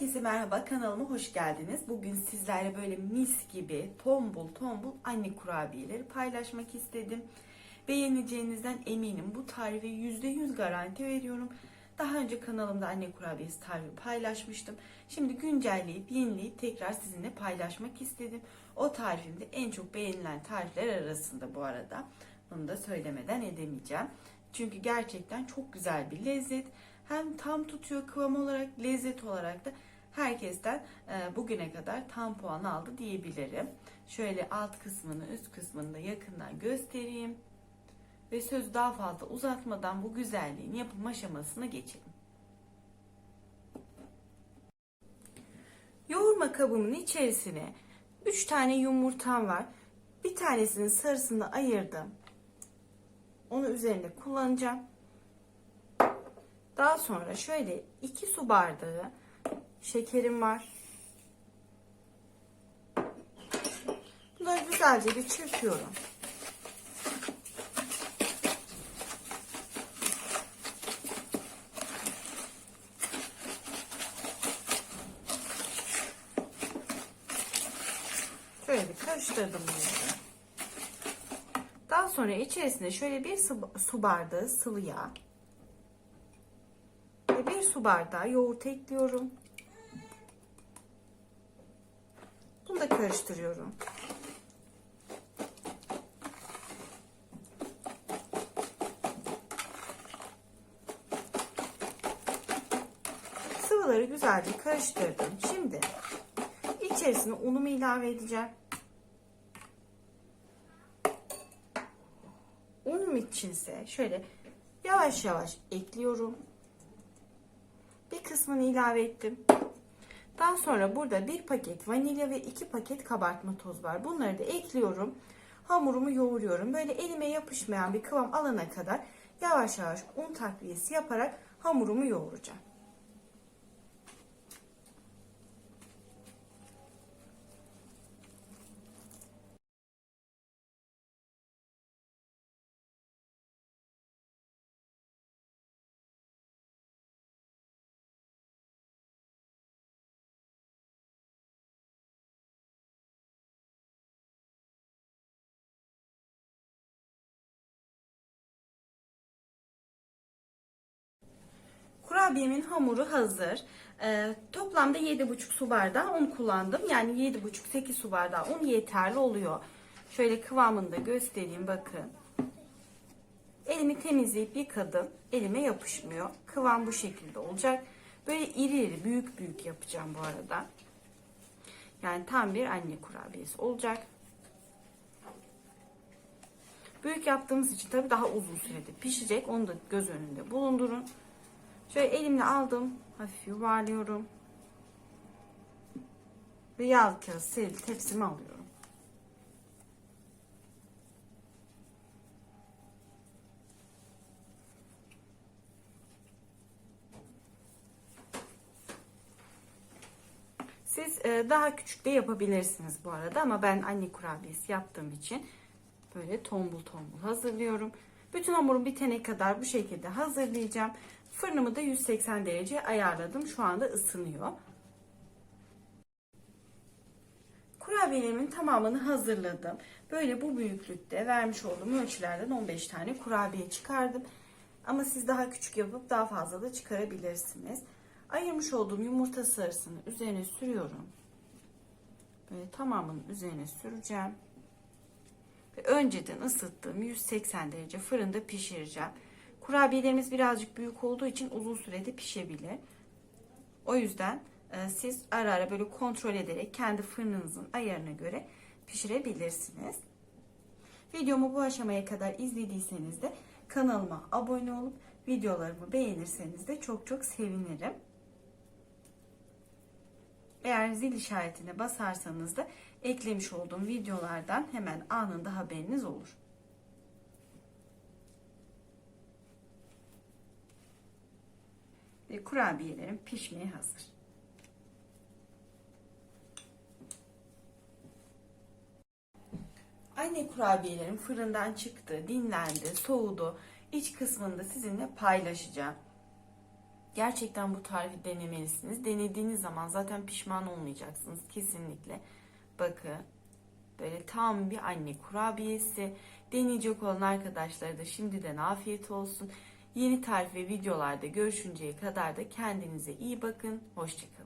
Herkese merhaba kanalıma hoş geldiniz. Bugün sizlerle böyle mis gibi tombul tombul anne kurabiyeleri paylaşmak istedim. Beğeneceğinizden eminim. Bu tarife %100 garanti veriyorum. Daha önce kanalımda anne kurabiyesi tarifi paylaşmıştım. Şimdi güncelleyip yenileyip tekrar sizinle paylaşmak istedim. O tarifimde en çok beğenilen tarifler arasında bu arada. Bunu da söylemeden edemeyeceğim. Çünkü gerçekten çok güzel bir lezzet. Hem tam tutuyor kıvam olarak, lezzet olarak da herkesten e, bugüne kadar tam puan aldı diyebilirim. Şöyle alt kısmını, üst kısmını da yakından göstereyim. Ve sözü daha fazla uzatmadan bu güzelliğin yapım aşamasına geçelim. Yoğurma kabımın içerisine 3 tane yumurtam var. Bir tanesinin sarısını ayırdım. Onu üzerinde kullanacağım. Daha sonra şöyle 2 su bardağı şekerim var. Bunları güzelce bir çırpıyorum. Şöyle bir karıştırdım bunu. Daha sonra içerisine şöyle bir su bardağı sıvı yağ ve bir su bardağı yoğurt ekliyorum. Bunu da karıştırıyorum. Sıvıları güzelce karıştırdım. Şimdi içerisine unumu ilave edeceğim. Unum içinse şöyle yavaş yavaş ekliyorum. Kısmını ilave ettim. Daha sonra burada bir paket vanilya ve iki paket kabartma toz var. Bunları da ekliyorum. Hamurumu yoğuruyorum. Böyle elime yapışmayan bir kıvam alana kadar yavaş yavaş un takviyesi yaparak hamurumu yoğuracağım. Kurabiyemin hamuru hazır. Ee, toplamda 7,5 su bardağı un kullandım. Yani 7,5-8 su bardağı un yeterli oluyor. Şöyle kıvamını da göstereyim bakın. Elimi temizleyip yıkadım. Elime yapışmıyor. Kıvam bu şekilde olacak. Böyle iri iri büyük büyük yapacağım bu arada. Yani tam bir anne kurabiyesi olacak. Büyük yaptığımız için tabii daha uzun sürede pişecek. Onu da göz önünde bulundurun. Şöyle elimle aldım. Hafif yuvarlıyorum. Ve yağ kağıt serili tepsime alıyorum. Siz e, daha küçük de yapabilirsiniz bu arada ama ben anne kurabiyesi yaptığım için böyle tombul tombul hazırlıyorum. Bütün hamurum bitene kadar bu şekilde hazırlayacağım. Fırınımı da 180 derece ayarladım. Şu anda ısınıyor. Kurabiyelerimin tamamını hazırladım. Böyle bu büyüklükte vermiş olduğum ölçülerden 15 tane kurabiye çıkardım. Ama siz daha küçük yapıp daha fazla da çıkarabilirsiniz. Ayırmış olduğum yumurta sarısını üzerine sürüyorum. Böyle tamamının üzerine süreceğim. Önceden ısıttığım 180 derece fırında pişireceğim. Kurabiyelerimiz birazcık büyük olduğu için uzun sürede pişebilir. O yüzden e, siz ara ara böyle kontrol ederek kendi fırınınızın ayarına göre pişirebilirsiniz. Videomu bu aşamaya kadar izlediyseniz de kanalıma abone olup videolarımı beğenirseniz de çok çok sevinirim. Eğer zil işaretine basarsanız da eklemiş olduğum videolardan hemen anında haberiniz olur. Ve kurabiyelerim pişmeye hazır. Anne kurabiyelerim fırından çıktı, dinlendi, soğudu. İç kısmını da sizinle paylaşacağım. Gerçekten bu tarifi denemelisiniz. Denediğiniz zaman zaten pişman olmayacaksınız kesinlikle. Bakın böyle tam bir anne kurabiyesi. Deneyecek olan arkadaşlara da şimdiden afiyet olsun. Yeni tarif ve videolarda görüşünceye kadar da kendinize iyi bakın. Hoşçakalın.